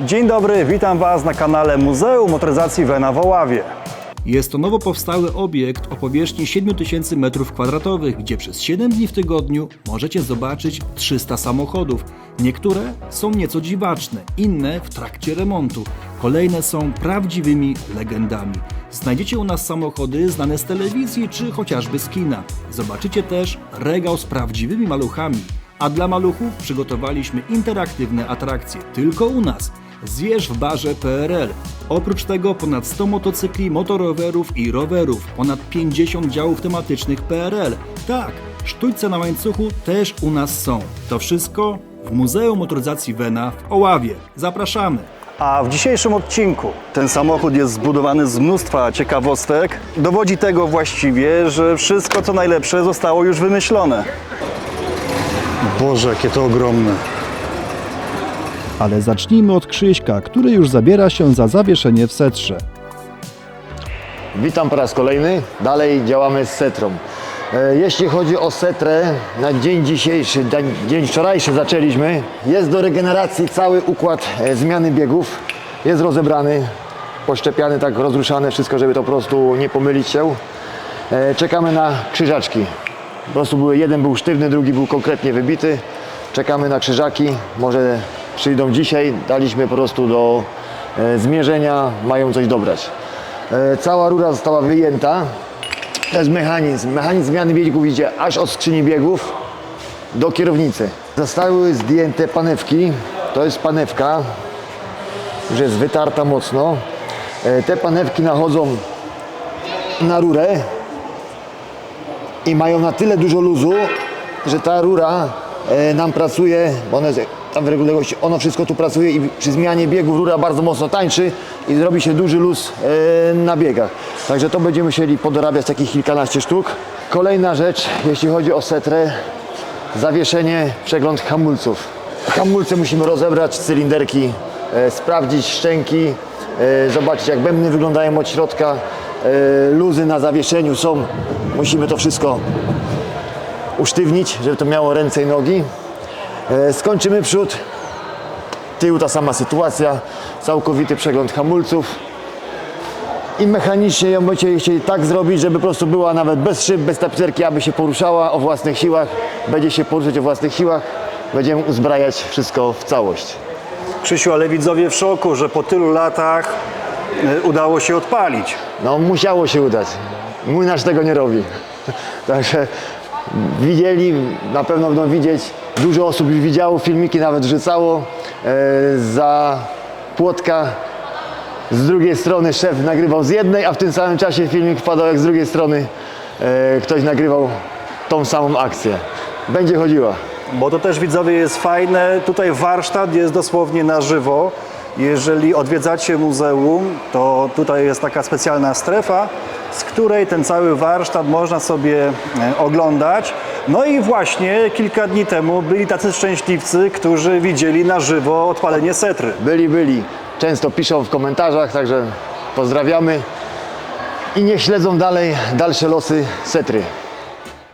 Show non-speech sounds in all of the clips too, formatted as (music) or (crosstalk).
Dzień dobry, witam Was na kanale Muzeum Motoryzacji Wena w Oławie. Jest to nowo powstały obiekt o powierzchni 7000 m2, gdzie przez 7 dni w tygodniu możecie zobaczyć 300 samochodów. Niektóre są nieco dziwaczne, inne w trakcie remontu. Kolejne są prawdziwymi legendami. Znajdziecie u nas samochody znane z telewizji czy chociażby z kina. Zobaczycie też regał z prawdziwymi maluchami. A dla maluchów przygotowaliśmy interaktywne atrakcje tylko u nas. Zjesz w barze PRL. Oprócz tego ponad 100 motocykli, motorowerów i rowerów, ponad 50 działów tematycznych PRL. Tak, sztućce na łańcuchu też u nas są. To wszystko w Muzeum Motoryzacji Wena w Oławie. Zapraszamy! A w dzisiejszym odcinku ten samochód jest zbudowany z mnóstwa ciekawostek. Dowodzi tego właściwie, że wszystko co najlepsze zostało już wymyślone. Boże, jakie to ogromne. Ale zacznijmy od Krzyśka, który już zabiera się za zawieszenie w setrze. Witam po raz kolejny. Dalej działamy z setrą. E, Jeśli chodzi o setrę, na dzień dzisiejszy, da- dzień wczorajszy zaczęliśmy. Jest do regeneracji cały układ e, zmiany biegów. Jest rozebrany, poszczepiany, tak rozruszane, wszystko, żeby to po prostu nie pomylić się. E, Czekamy na krzyżaczki. Po prostu były, jeden był sztywny, drugi był konkretnie wybity. Czekamy na krzyżaki. Może przyjdą dzisiaj. Daliśmy po prostu do e, zmierzenia, mają coś dobrać. E, Cała rura została wyjęta. To jest mechanizm. Mechanizm zmiany biegów idzie aż od skrzyni biegów do kierownicy. Zostały zdjęte panewki. To jest panewka, już jest wytarta mocno. E, Te panewki nachodzą na rurę i mają na tyle dużo luzu, że ta rura nam pracuje, bo ona jest tam w ono wszystko tu pracuje i przy zmianie biegów rura bardzo mocno tańczy i zrobi się duży luz e, na biegach. Także to będziemy musieli podorabiać takich kilkanaście sztuk. Kolejna rzecz, jeśli chodzi o setrę, zawieszenie, przegląd hamulców. Hamulce musimy rozebrać, cylinderki, e, sprawdzić szczęki, e, zobaczyć jak bębny wyglądają od środka, luzy na zawieszeniu są. Musimy to wszystko usztywnić, żeby to miało ręce i nogi. E, skończymy przód, tył ta sama sytuacja, całkowity przegląd hamulców. I mechanicznie ją będziecie chcieli tak zrobić, żeby po prostu była nawet bez szyb, bez tapicerki, aby się poruszała o własnych siłach. Będzie się poruszać o własnych siłach. Będziemy uzbrajać wszystko w całość. Krzysiu, ale widzowie w szoku, że po tylu latach y, udało się odpalić. No musiało się udać. Młynarz tego nie robi. (laughs) Także widzieli, na pewno będą widzieć, dużo osób już widziało, filmiki nawet wrzucało. E, za płotka z drugiej strony szef nagrywał z jednej, a w tym samym czasie filmik wpadał jak z drugiej strony e, ktoś nagrywał tą samą akcję. Będzie chodziła. Bo to też widzowie jest fajne. Tutaj warsztat jest dosłownie na żywo. Jeżeli odwiedzacie muzeum, to tutaj jest taka specjalna strefa, z której ten cały warsztat można sobie e, oglądać. No i właśnie kilka dni temu byli tacy szczęśliwcy, którzy widzieli na żywo odpalenie setry. Byli, byli. Często piszą w komentarzach, także pozdrawiamy. I niech śledzą dalej dalsze losy Setry.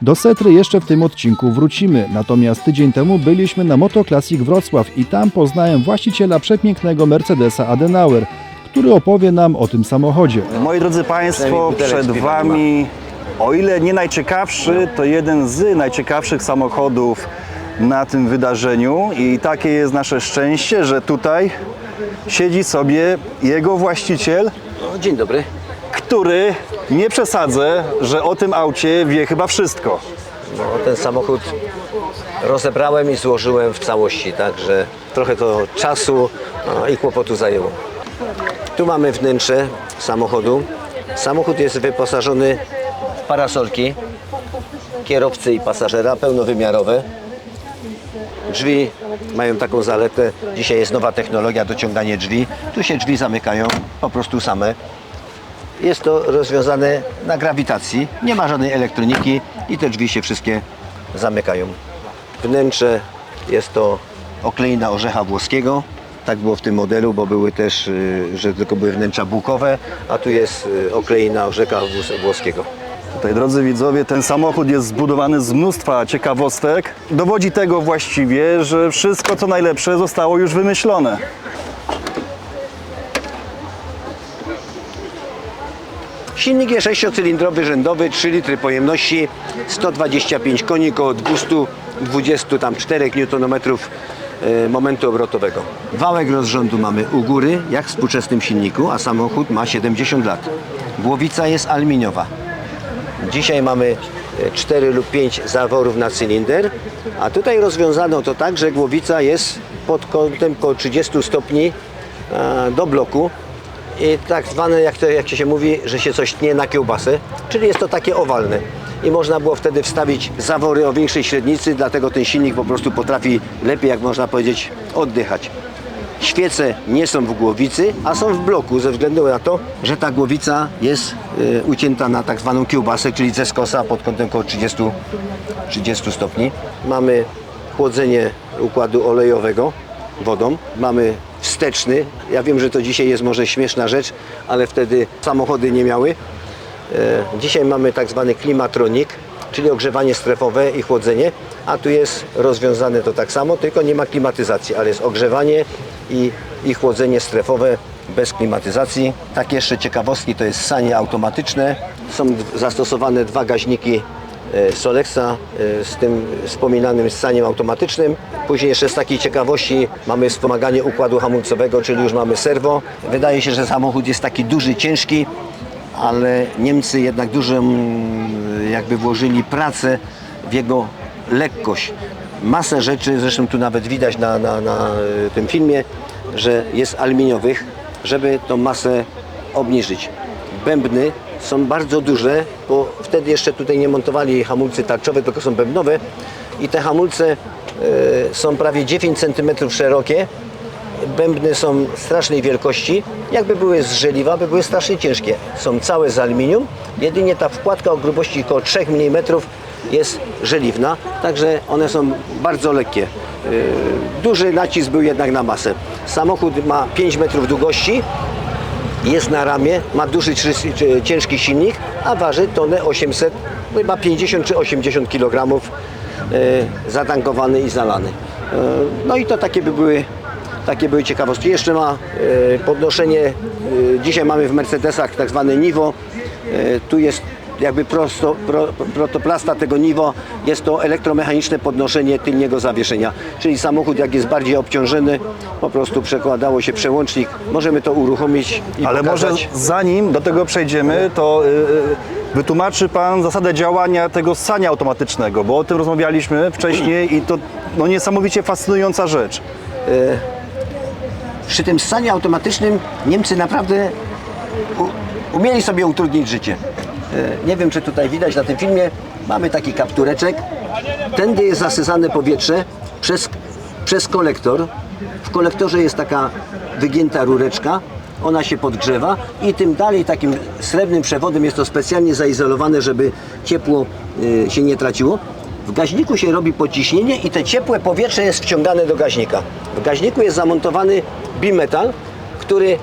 Do Setry jeszcze w tym odcinku wrócimy, natomiast tydzień temu byliśmy na Moto Classic Wrocław i tam poznałem właściciela przepięknego Mercedesa Adenauer, który opowie nam o tym samochodzie. Moi drodzy Państwo, przed Wami, o ile nie najciekawszy, to jeden z najciekawszych samochodów na tym wydarzeniu i takie jest nasze szczęście, że tutaj siedzi sobie jego właściciel, dzień dobry. Który, nie przesadzę, że o tym aucie wie chyba wszystko. No, ten samochód rozebrałem i złożyłem w całości, także trochę to czasu no, i kłopotu zajęło. Tu mamy wnętrze samochodu. Samochód jest wyposażony w parasolki kierowcy i pasażera, pełnowymiarowe. Drzwi mają taką zaletę, dzisiaj jest nowa technologia, dociąganie drzwi. Tu się drzwi zamykają po prostu same. Jest to rozwiązane na grawitacji, nie ma żadnej elektroniki i te drzwi się wszystkie zamykają. Wnętrze jest to okleina orzecha włoskiego. Tak było w tym modelu, bo były też, y, że tylko były wnętrza bukowe, a tu jest y, okleina orzecha włos- włoskiego. Tutaj, drodzy widzowie, ten samochód jest zbudowany z mnóstwa ciekawostek. Dowodzi tego właściwie, że wszystko co najlepsze zostało już wymyślone. Silnik jest sześciocylindrowy, rzędowy, 3 litry pojemności, 125 koni, około 224 Nm e, momentu obrotowego. Wałek rozrządu mamy u góry, jak w współczesnym silniku, a samochód ma 70 lat. Głowica jest aluminiowa. Dzisiaj mamy 4 lub 5 zaworów na cylinder, a tutaj rozwiązano to tak, że głowica jest pod kątem około 30 stopni e, do bloku i tak zwane, jak to jak się mówi, że się coś tnie na kiełbasę, czyli jest to takie owalne. I można było wtedy wstawić zawory o większej średnicy, dlatego ten silnik po prostu potrafi lepiej, jak można powiedzieć, oddychać. Świece nie są w głowicy, a są w bloku ze względu na to, że ta głowica jest y, ucięta na tak zwaną kiełbasę, czyli ze skosa pod kątem około 30, 30 stopni. Mamy chłodzenie układu olejowego wodą. Mamy wsteczny. Ja wiem, że to dzisiaj jest może śmieszna rzecz, ale wtedy samochody nie miały. E, Dzisiaj mamy tak zwany klimatronik, czyli ogrzewanie strefowe i chłodzenie, a tu jest rozwiązane to tak samo, tylko nie ma klimatyzacji, ale jest ogrzewanie i, i chłodzenie strefowe bez klimatyzacji. Tak jeszcze ciekawostki to jest sanie automatyczne. Są zastosowane dwa gaźniki Solexa e, z tym wspominanym ssaniem automatycznym. Później jeszcze z takiej ciekawości mamy wspomaganie układu hamulcowego, czyli już mamy serwo. Wydaje się, że samochód jest taki duży, ciężki, ale Niemcy jednak dużo mm, jakby włożyli pracę w jego lekkość. Masę rzeczy, zresztą tu nawet widać na, na, na y, tym filmie, że jest aluminiowych, żeby tą masę obniżyć. Bębny są bardzo duże, bo wtedy jeszcze tutaj nie montowali hamulcy tarczowe, tylko są bębnowe i te hamulce y, są prawie 9 cm szerokie, Bębny są strasznej wielkości. Jakby były z żeliwa, by były strasznie ciężkie. Są całe z aluminium. Jedynie ta wkładka o grubości około 3 mm jest żeliwna, także one są bardzo lekkie. Yy, Duży nacisk był jednak na masę. Samochód ma 5 metrów długości, jest na ramię, ma duży ciężki silnik, a waży tonę 800, chyba 50 czy 80 kg e, zatankowany i zalany. E, no i to takie by były, takie były ciekawostki. Jeszcze ma e, podnoszenie, dzisiaj mamy w Mercedesach tak zwane niwo, e, tu jest jakby prosto, pro, protoplasta tego niwo, jest to elektromechaniczne podnoszenie tylniego zawieszenia. Czyli samochód jak jest bardziej obciążony, po prostu przekładało się przełącznik, możemy to uruchomić i Ale może pokazać. zanim do tego przejdziemy, to y, y, wytłumaczy Pan zasadę działania tego ssania automatycznego, bo o tym rozmawialiśmy wcześniej i to no, niesamowicie fascynująca rzecz. przy tym stanie automatycznym Niemcy naprawdę u, umieli sobie utrudnić życie. E, Nie wiem, czy tutaj widać na tym filmie, mamy taki kaptureczek. Tędy jest zasysane powietrze przez, przez kolektor. W kolektorze jest taka wygięta rureczka, ona się podgrzewa i tym dalej takim srebrnym przewodem jest to specjalnie zaizolowane, żeby ciepło y, się nie traciło. W gaźniku się robi pociśnienie i te ciepłe powietrze jest wciągane do gaźnika. W gaźniku jest zamontowany bimetal, który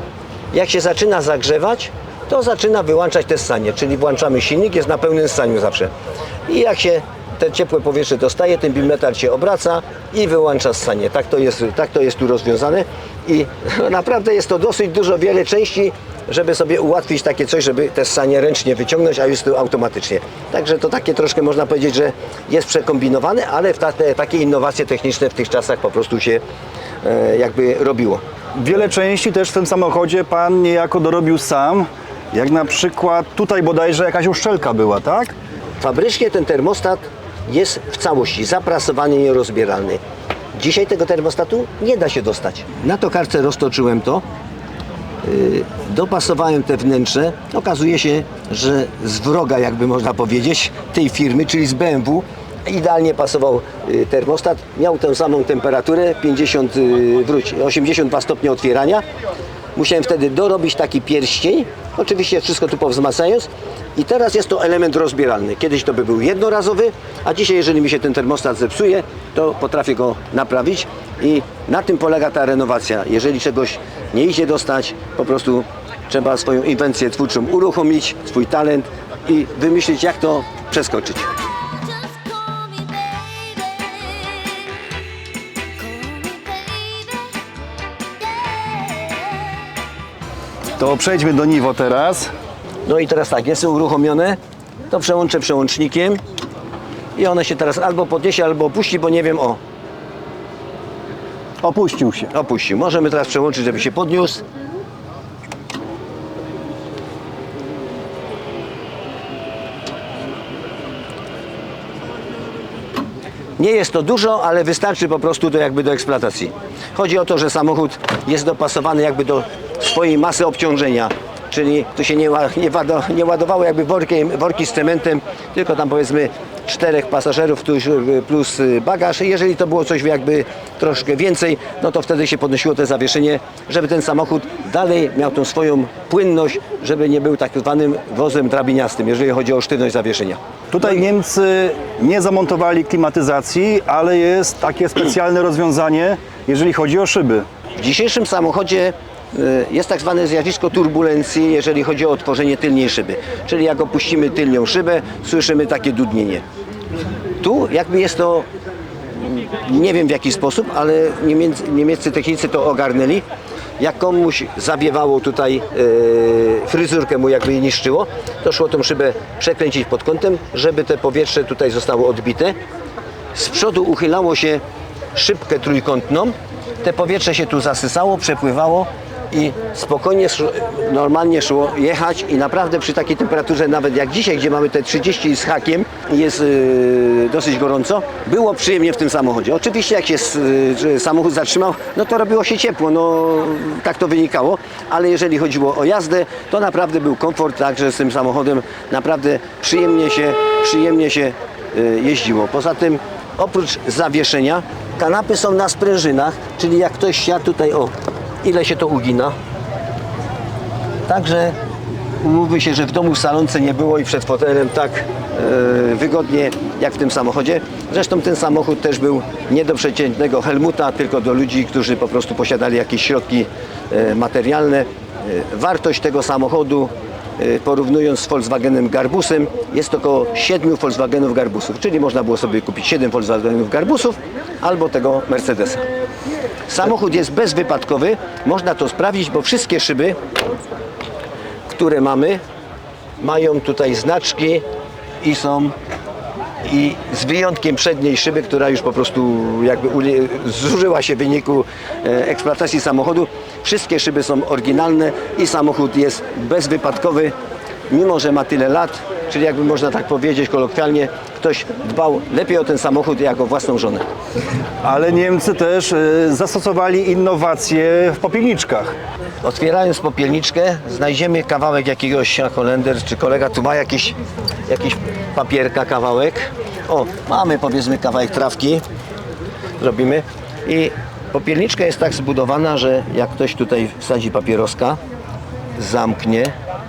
jak się zaczyna zagrzewać, to zaczyna wyłączać te ssanie, czyli włączamy silnik, jest na pełnym ssaniu zawsze. I jak się te ciepłe powietrze dostaje, ten bimetal się obraca i wyłącza ssanie. Tak to jest, tak to jest tu rozwiązane i (laughs) naprawdę jest to dosyć dużo, wiele części, żeby sobie ułatwić takie coś, żeby te ssanie ręcznie wyciągnąć, a już tu automatycznie. Także to takie troszkę można powiedzieć, że jest przekombinowane, ale w ta, te, takie innowacje techniczne w tych czasach po prostu się e, jakby robiło. Wiele części też w tym samochodzie Pan niejako dorobił sam, jak na przykład tutaj bodajże jakaś uszczelka była, tak? Fabrycznie ten termostat jest w całości zaprasowany, nierozbieralny. Dzisiaj tego termostatu nie da się dostać. Na tokarce roztoczyłem to, yy, dopasowałem te wnętrze. Okazuje się, że z wroga, jakby można powiedzieć, tej firmy, czyli z BMW, idealnie pasował yy, termostat. Miał tę samą temperaturę, 50, yy, wróć, 82 stopnie otwierania. Musiałem wtedy dorobić taki pierścień, oczywiście wszystko tu powzmacniając i teraz jest to element rozbieralny. Kiedyś to by był jednorazowy, a dzisiaj jeżeli mi się ten termostat zepsuje, to potrafię go naprawić i na tym polega ta renowacja. Jeżeli czegoś nie idzie dostać, po prostu trzeba swoją inwencję twórczą uruchomić, swój talent i wymyślić jak to przeskoczyć. To przejdźmy do Niwo teraz. No i teraz tak, jest uruchomione, to przełączę przełącznikiem i one się teraz albo podniesie, albo opuści, bo nie wiem, o, Opuścił się. opuścił. Możemy teraz przełączyć, żeby się podniósł. Nie jest to dużo, ale wystarczy po prostu do, jakby do eksploatacji. Chodzi o to, że samochód jest dopasowany jakby do swojej masy obciążenia. Czyli tu się nie, nie, nie ładowało jakby workiem, worki z cementem, tylko tam powiedzmy czterech pasażerów plus, bagaż. Jeżeli to było coś jakby troszkę więcej, no to wtedy się podnosiło to zawieszenie, żeby ten samochód dalej miał tą swoją płynność, żeby nie był tak zwanym wozem drabiniastym, jeżeli chodzi o sztywność zawieszenia. Tutaj Niemcy nie zamontowali klimatyzacji, ale jest takie specjalne rozwiązanie, jeżeli chodzi o szyby. W dzisiejszym samochodzie jest tak zwane zjawisko turbulencji, jeżeli chodzi o otworzenie tylnej szyby. Czyli jak opuścimy tylnią szybę, słyszymy takie dudnienie. Tu jakby jest to, mm, nie wiem w jaki sposób, ale niemieccy, niemieccy technicy to ogarnęli. Jak komuś zawiewało tutaj y, fryzurkę mu jakby jej niszczyło, to szło tą szybę przekręcić pod kątem, żeby te powietrze tutaj zostało odbite. Z przodu uchylało się szybkę trójkątną, te powietrze się tu zasysało, przepływało i spokojnie, normalnie szło jechać i naprawdę przy takiej temperaturze, nawet jak dzisiaj, gdzie mamy te 30 z hakiem jest yy, dosyć gorąco, było przyjemnie w tym samochodzie. Oczywiście jak się yy, samochód zatrzymał, no to robiło się ciepło, no tak to wynikało, ale jeżeli chodziło o jazdę, to naprawdę był komfort, także z tym samochodem naprawdę przyjemnie się, przyjemnie się yy, jeździło. Poza tym oprócz zawieszenia kanapy są na sprężynach, czyli jak ktoś siadł tutaj, o ile się to ugina. Także umówmy się, że w domu w salonce nie było i przed fotelem tak e, wygodnie jak w tym samochodzie. Zresztą ten samochód też był nie do przeciętnego Helmuta, tylko do ludzi, którzy po prostu posiadali jakieś środki e, materialne. E, wartość tego samochodu porównując z Volkswagenem Garbusem jest około 7 Volkswagenów Garbusów, czyli można było sobie kupić 7 Volkswagenów Garbusów albo tego Mercedesa. Samochód jest bezwypadkowy, można to sprawdzić, bo wszystkie szyby, które mamy, mają tutaj znaczki i są i z wyjątkiem przedniej szyby, która już po prostu jakby zużyła się w wyniku e, eksploatacji samochodu. Wszystkie szyby są oryginalne i samochód jest bezwypadkowy, mimo że ma tyle lat, czyli jakby można tak powiedzieć kolokwialnie, ktoś dbał lepiej o ten samochód jak o własną żonę. Ale Niemcy też y, zastosowali innowacje w popielniczkach. Otwierając popielniczkę, znajdziemy kawałek jakiegoś jak Holender, czy kolega tu ma jakiś, jakiś papierka, kawałek. O, mamy powiedzmy kawałek trawki. Zrobimy. I popielniczka jest tak zbudowana, że jak ktoś tutaj wsadzi papieroska, zamknie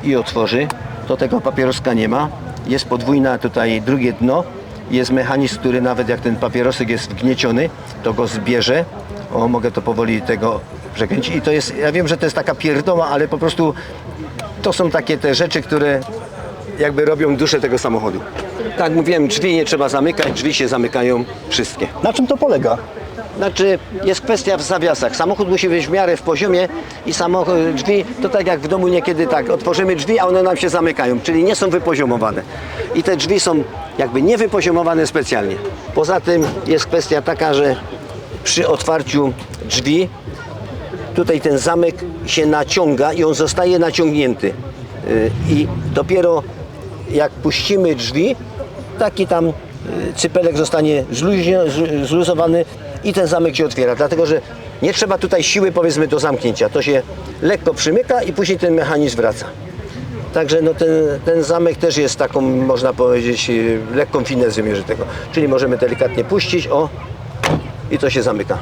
i otworzy, to tego papieroska nie ma. Jest podwójna tutaj drugie dno. Jest mechanizm, który nawet jak ten papierosek jest wgnieciony, to go zbierze. O, mogę to powoli tego przekręcić. I to jest, ja wiem, że to jest taka pierdoła, ale po prostu to są takie te rzeczy, które jakby robią duszę tego samochodu. Tak mówiłem, drzwi nie trzeba zamykać, drzwi się zamykają wszystkie. Na czym to polega? Znaczy jest kwestia w zawiasach. Samochód musi być w miarę w poziomie i samochód, drzwi to tak jak w domu niekiedy tak, otworzymy drzwi, a one nam się zamykają, czyli nie są wypoziomowane. I te drzwi są jakby niewypoziomowane specjalnie. Poza tym jest kwestia taka, że przy otwarciu drzwi tutaj ten zamek się naciąga i on zostaje naciągnięty. Yy, I dopiero jak puścimy drzwi, taki tam yy, cypelek zostanie zluzowany i ten zamek się otwiera. Dlatego, że nie trzeba tutaj siły powiedzmy do zamknięcia. To się lekko przymyka i później ten mechanizm wraca. Także no ten, ten zamek też jest taką, można powiedzieć, yy, lekką finezją tego. Czyli możemy delikatnie puścić, o, i to się zamyka.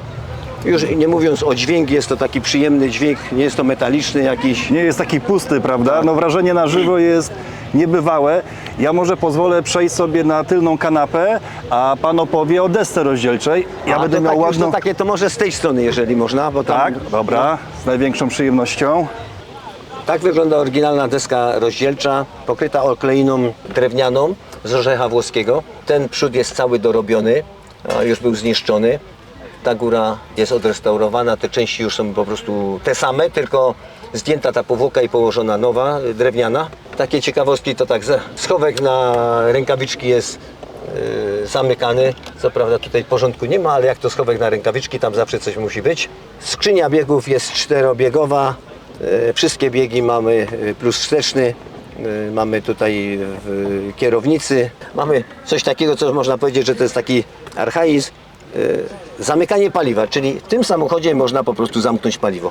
Już nie mówiąc o dźwięku, jest to taki przyjemny dźwięk, nie jest to metaliczny jakiś. Nie jest taki pusty, prawda? No wrażenie na żywo jest niebywałe. Ja może pozwolę przejść sobie na tylną kanapę, a pan opowie o desce rozdzielczej. Ja A, będę to miał tak, już ładną... to takie, to może z tej strony, jeżeli można, bo tam, Tak, dobra, z największą przyjemnością. Tak wygląda oryginalna deska rozdzielcza, pokryta okleiną drewnianą z orzecha włoskiego. Ten przód jest cały dorobiony, a już był zniszczony. Ta góra jest odrestaurowana, te części już są po prostu te same, tylko zdjęta ta powłoka i położona nowa, y, drewniana. Takie ciekawostki to tak, schowek na rękawiczki jest y, zamykany. Co prawda tutaj porządku nie ma, ale jak to schowek na rękawiczki, tam zawsze coś musi być. Skrzynia biegów jest czterobiegowa. Y, Wszystkie biegi mamy y, plus wsteczny. Y, Mamy tutaj w kierownicy. Mamy coś takiego, co można powiedzieć, że to jest taki archaizm. Zamykanie paliwa, czyli w tym samochodzie można po prostu zamknąć paliwo.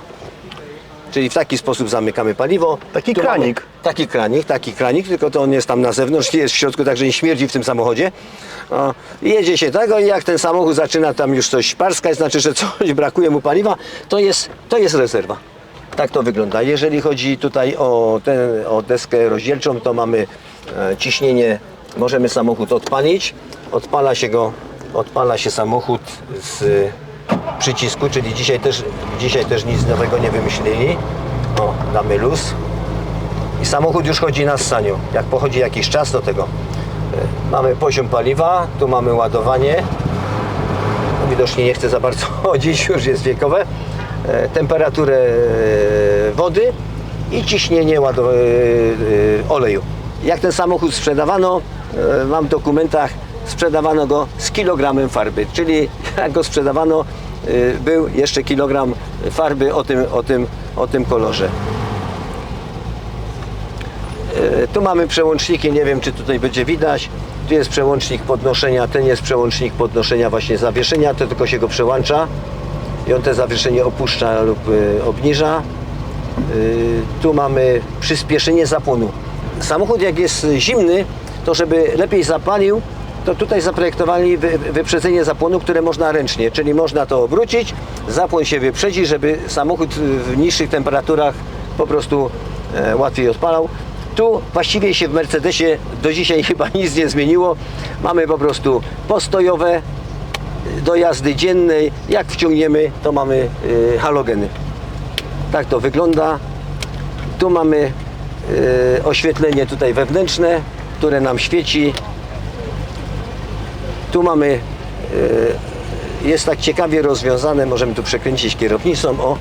Czyli w taki sposób zamykamy paliwo. Taki Tu kranik. Mamy, taki kranik, taki kranik, tylko to on jest tam na zewnątrz, nie jest w środku, także nie śmierdzi w tym samochodzie. O, jedzie się tego i jak ten samochód zaczyna tam już coś parskać, znaczy, że coś (laughs) brakuje mu paliwa, to jest, to jest rezerwa. Tak to wygląda. Jeżeli chodzi tutaj o, ten, o deskę rozdzielczą, to mamy e, ciśnienie, możemy samochód odpalić. Odpala się go, odpala się samochód z przycisku, czyli dzisiaj też, dzisiaj też nic nowego nie wymyślili. O, damy luz i samochód już chodzi na ssaniu. Jak pochodzi jakiś czas do tego. e, Mamy poziom paliwa, tu mamy ładowanie. No, widocznie nie chce za bardzo (laughs) chodzić, już jest wiekowe. E, Temperaturę e, wody i ciśnienie oleju. Jak ten samochód sprzedawano, mam w dokumentach, sprzedawano go z kilogramem farby, czyli (laughs) jak go sprzedawano, e, był jeszcze kilogram farby o tym, o tym, o tym kolorze. E, Tu mamy przełączniki, nie wiem czy tutaj będzie widać. Tu jest przełącznik podnoszenia, ten jest przełącznik podnoszenia właśnie zawieszenia, to tylko się go przełącza i on te zawieszenie opuszcza lub e, obniża. Tu mamy przyspieszenie zapłonu. Samochód jak jest zimny, to żeby lepiej zapalił, to tutaj zaprojektowali wy- wyprzedzenie zapłonu, które można ręcznie, czyli można to obrócić, zapłon się wyprzedzi, żeby samochód w niższych temperaturach po prostu e, łatwiej odpalał. Tu właściwie się w Mercedesie do dzisiaj (laughs) chyba nic nie zmieniło. Mamy po prostu postojowe do jazdy dziennej. Jak wciągniemy, to mamy e, halogeny. Tak to wygląda. Tu mamy e, oświetlenie tutaj wewnętrzne, które nam świeci. Tu mamy, e, jest tak ciekawie rozwiązane, możemy tu przekręcić kierownicą. O,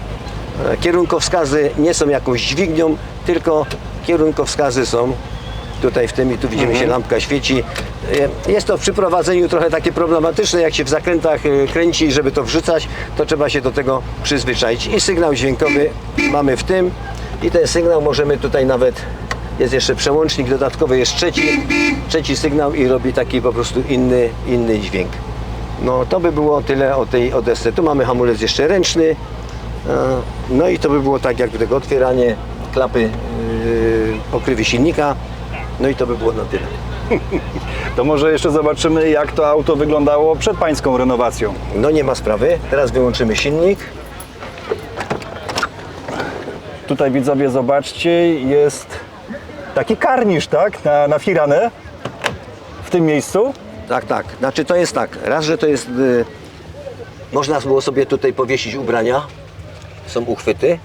e, kierunkowskazy nie są jakąś dźwignią, tylko kierunkowskazy są tutaj w tym i tu widzimy się lampka świeci. E, Jest to przy prowadzeniu trochę takie problematyczne, jak się w zakrętach kręci, żeby to wrzucać, to trzeba się do tego przyzwyczaić. I sygnał dźwiękowy mamy w tym i ten sygnał możemy tutaj nawet, jest jeszcze przełącznik dodatkowy, jest trzeci, trzeci sygnał i robi taki po prostu inny, inny dźwięk. No to by było tyle o tej Odesce. Tu mamy hamulec jeszcze ręczny. E, No i to by było tak jakby tego otwieranie klapy yy, pokrywy silnika. No i to by było na tyle. (laughs) To może jeszcze zobaczymy, jak to auto wyglądało przed pańską renowacją. No nie ma sprawy. Teraz wyłączymy silnik. Tutaj widzowie, zobaczcie, jest taki karnisz, tak, na, na firanę tym miejscu. Tak, tak. Znaczy to jest tak. Raz, że to jest. Y, można było sobie tutaj powiesić ubrania. Są uchwyty.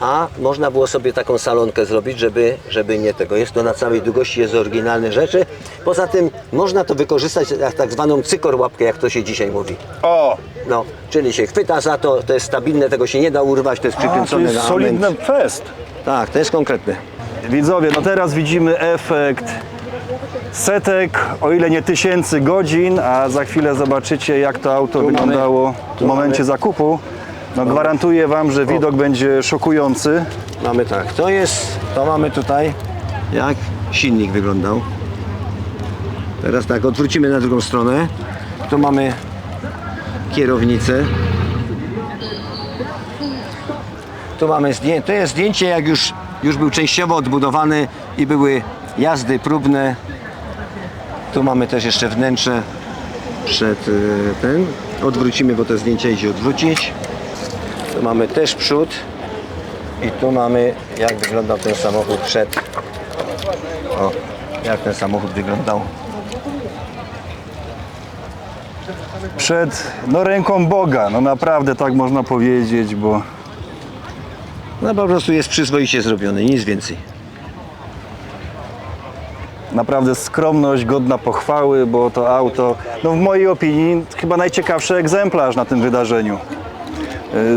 A można było sobie taką salonkę zrobić, żeby, żeby nie tego. Jest to na całej długości, jest oryginalne rzeczy. Poza tym można to wykorzystać jak tak zwaną cykor łapkę, jak to się dzisiaj mówi. O, No, czyli się chwyta za to, to jest stabilne, tego się nie da urwać, to jest a, to przykręcone jest na solidny fest. Tak, to jest konkretne. Widzowie, no teraz widzimy efekt setek, o ile nie tysięcy godzin, a za chwilę zobaczycie, jak to auto Tu mamy- wyglądało w tu momencie mamy- zakupu. No gwarantuję Wam, że widok będzie szokujący. Mamy tak, to jest, to mamy tutaj, jak silnik wyglądał. Teraz tak, odwrócimy na drugą stronę. Tu mamy kierownicę. Tu mamy zdjęcie, to jest zdjęcie jak już, już był częściowo odbudowany i były jazdy próbne. Tu mamy też jeszcze wnętrze przed y, ten. Odwrócimy, bo to zdjęcie idzie odwrócić. Tu mamy też przód. I tu mamy jak wyglądał ten samochód przed. O, jak ten samochód wyglądał. Przed no, ręką Boga, no naprawdę tak można powiedzieć, bo No po prostu jest przyzwoicie zrobiony, nic więcej. Naprawdę skromność godna pochwały, bo to auto, no w mojej opinii, chyba najciekawszy egzemplarz na tym wydarzeniu.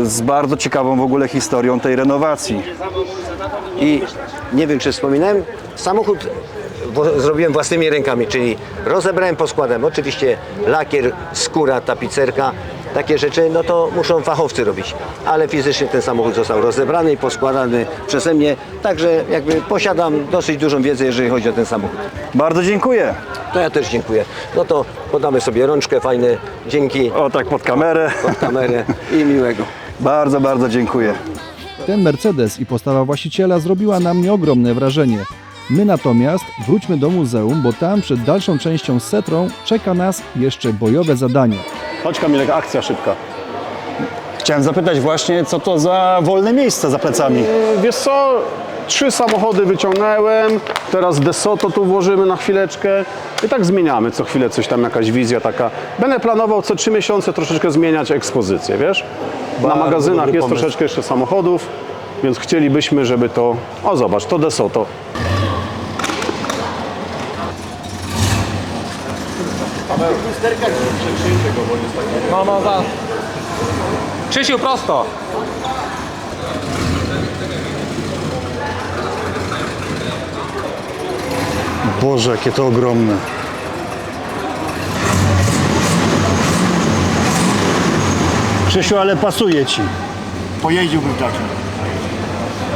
y, z bardzo ciekawą w ogóle historią tej renowacji. I nie wiem, czy wspominałem, samochód zrobiłem własnymi rękami, czyli rozebrałem, poskładałem. Oczywiście lakier, skóra, tapicerka, takie rzeczy, no to muszą fachowcy robić. Ale fizycznie ten samochód został rozebrany i poskładany przeze mnie, także jakby posiadam dosyć dużą wiedzę, jeżeli chodzi o ten samochód. Bardzo dziękuję. To ja też dziękuję. No to podamy sobie rączkę, fajne, dzięki O tak pod kamerę. pod kamerę i miłego. Bardzo, bardzo dziękuję. Ten Mercedes i postawa właściciela zrobiła na mnie ogromne wrażenie. My natomiast wróćmy do muzeum, bo tam przed dalszą częścią z Setrą czeka nas jeszcze bojowe zadanie. Chodź Kamilek, akcja szybka. Chciałem zapytać właśnie, co to za wolne miejsce za plecami? Wiesz co, trzy samochody wyciągnąłem, teraz Desoto tu włożymy na chwileczkę i tak zmieniamy co chwilę coś tam, jakaś wizja taka. Będę planował co trzy miesiące troszeczkę zmieniać ekspozycję, wiesz? Na Bardzo magazynach dobry jest pomysł. troszeczkę jeszcze samochodów, więc chcielibyśmy, żeby to... O zobacz, to Desoto. No, no, za. Krzysiu, prosto. Boże, jakie to ogromne. Krzysiu, ale pasuje ci. Pojeździłbym takim.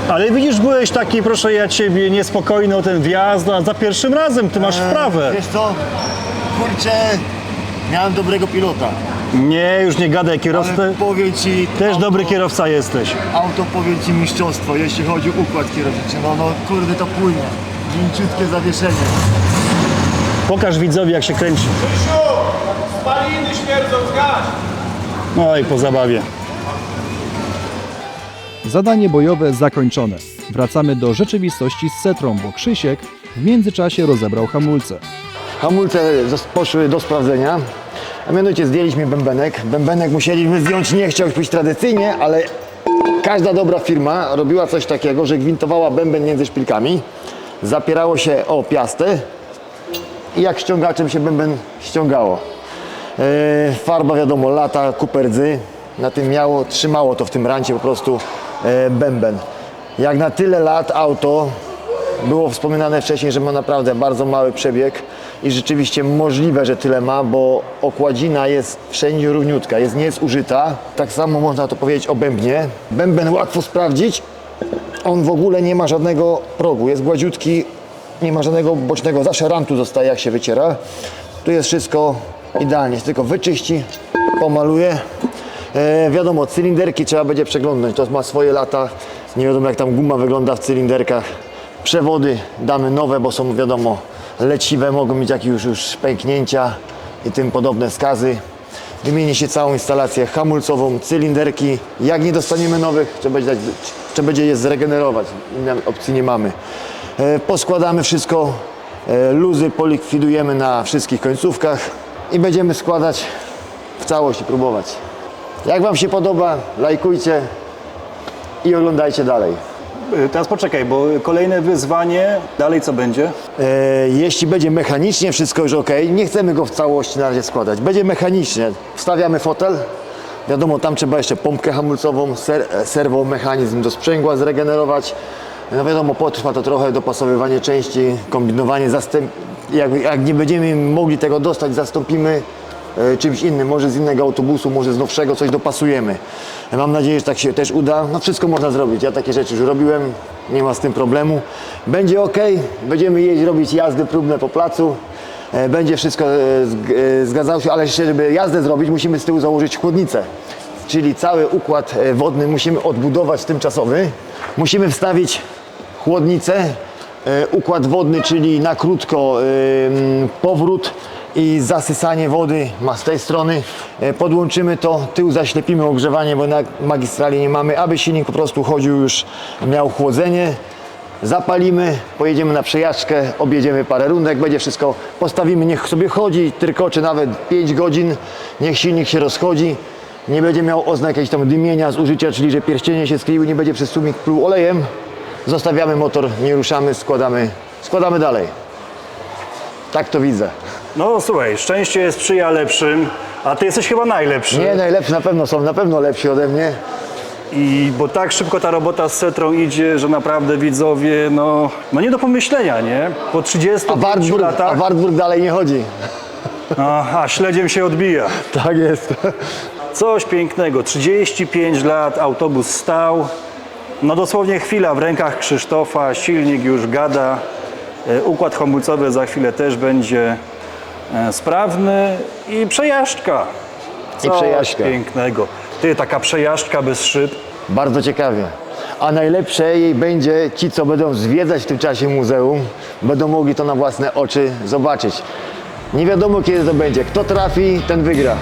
Ale widzisz, byłeś taki, proszę ja ciebie, niespokojny o ten wjazd, a za pierwszym razem ty masz wprawę. Wiesz co, kurczę, miałem dobrego pilota. Nie, już nie gadaj, kierowcę. Ale powiem ci, Też auto, dobry kierowca jesteś. Auto powiem ci mistrzostwo, jeśli chodzi o układ kierowniczy. No, no kurde to płynie. Mięciutkie zawieszenie. Pokaż widzowi, jak się kręci. Spaliny śmierdzą, zgaś! No i po zabawie. Zadanie bojowe zakończone. Wracamy do rzeczywistości z Setrą, bo Krzysiek w międzyczasie rozebrał hamulce. Hamulce zos- poszły do sprawdzenia. A mianowicie zdjęliśmy bębenek. Bębenek musieliśmy zdjąć, nie chciał być tradycyjnie, ale każda dobra firma robiła coś takiego, że gwintowała bęben między szpilkami, zapierało się o piastę i jak ściągaczem się bęben ściągało. E, farba wiadomo, lata, kuperdzy, na tym miało, trzymało to w tym rancie po prostu e, bęben. Jak na tyle lat auto było wspominane wcześniej, że ma naprawdę bardzo mały przebieg i rzeczywiście możliwe, że tyle ma, bo okładzina jest wszędzie równiutka, jest niezużyta. Tak samo można to powiedzieć o bębnie. Bęben łatwo sprawdzić, on w ogóle nie ma żadnego progu, jest gładziutki, nie ma żadnego bocznego, zawsze rantu zostaje jak się wyciera. Tu jest wszystko idealnie, tylko wyczyści, pomaluje. E, wiadomo, cylinderki trzeba będzie przeglądać, to ma swoje lata, nie wiadomo jak tam guma wygląda w cylinderkach. Przewody damy nowe, bo są wiadomo leciwe, mogą mieć jakieś już, już pęknięcia i tym podobne skazy. Wymieni się całą instalację hamulcową, cylinderki. Jak nie dostaniemy nowych, trzeba będzie, trzeba będzie je zregenerować. Innej opcji nie mamy. E, Poskładamy wszystko, e, luzy polikwidujemy na wszystkich końcówkach i będziemy składać w całość i próbować. Jak Wam się podoba, lajkujcie i oglądajcie dalej. Y, Teraz poczekaj, bo kolejne wyzwanie, dalej co będzie? E, jeśli będzie mechanicznie wszystko już ok, nie chcemy go w całości na razie składać. Będzie mechanicznie. Wstawiamy fotel. Wiadomo, tam trzeba jeszcze pompkę hamulcową, ser, e, serwomechanizm do sprzęgła zregenerować. No wiadomo, potrwa to trochę dopasowywanie części, kombinowanie, zastęp... jak, jak nie będziemy mogli tego dostać, zastąpimy e, czymś innym, może z innego autobusu, może z nowszego coś dopasujemy. Mam nadzieję, że tak się też uda. No wszystko można zrobić. Ja takie rzeczy już robiłem, nie ma z tym problemu. Będzie ok, będziemy jeździć, robić jazdy próbne po placu. E, Będzie wszystko e, zg- e, zgadzało się, ale jeszcze, żeby jazdę zrobić, musimy z tyłu założyć chłodnicę. Czyli cały układ e, wodny musimy odbudować tymczasowy. Musimy wstawić chłodnicę, e, układ wodny, czyli na krótko e, powrót i zasysanie wody ma z tej strony. E, Podłączymy to, tył zaślepimy ogrzewanie, bo na magistrali nie mamy, aby silnik po prostu chodził już, miał chłodzenie. Zapalimy, pojedziemy na przejażdżkę, objedziemy parę rundek, będzie wszystko, postawimy, niech sobie chodzi, trykoczy nawet 5 godzin, niech silnik się rozchodzi, nie będzie miał oznak jakiegoś tam dymienia z użycia, czyli że pierścienie się skleiły, nie będzie przez sumik pluł olejem. Zostawiamy motor, nie ruszamy, składamy, składamy dalej. Tak to widzę. No słuchaj, szczęście sprzyja lepszym. A ty jesteś chyba najlepszy. Nie, najlepsi na pewno są, na pewno lepsi ode mnie. I bo tak szybko ta robota z setrą idzie, że naprawdę widzowie, no, no nie do pomyślenia, nie? Po A 35 Wartburg, a latach, Wartburg dalej nie chodzi. a, a śledziem się odbija. (laughs) Tak jest. Coś pięknego. 35 lat, autobus stał. No dosłownie chwila w rękach Krzysztofa, silnik już gada. E, Układ hamulcowy za chwilę też będzie sprawny i przejażdżka. I Coś przejażdżka. pięknego. Ty, taka przejażdżka bez szyb. Bardzo ciekawie. A najlepsze jej będzie ci, co będą zwiedzać w tym czasie muzeum, będą mogli to na własne oczy zobaczyć. Nie wiadomo kiedy to będzie. Kto trafi, ten wygra.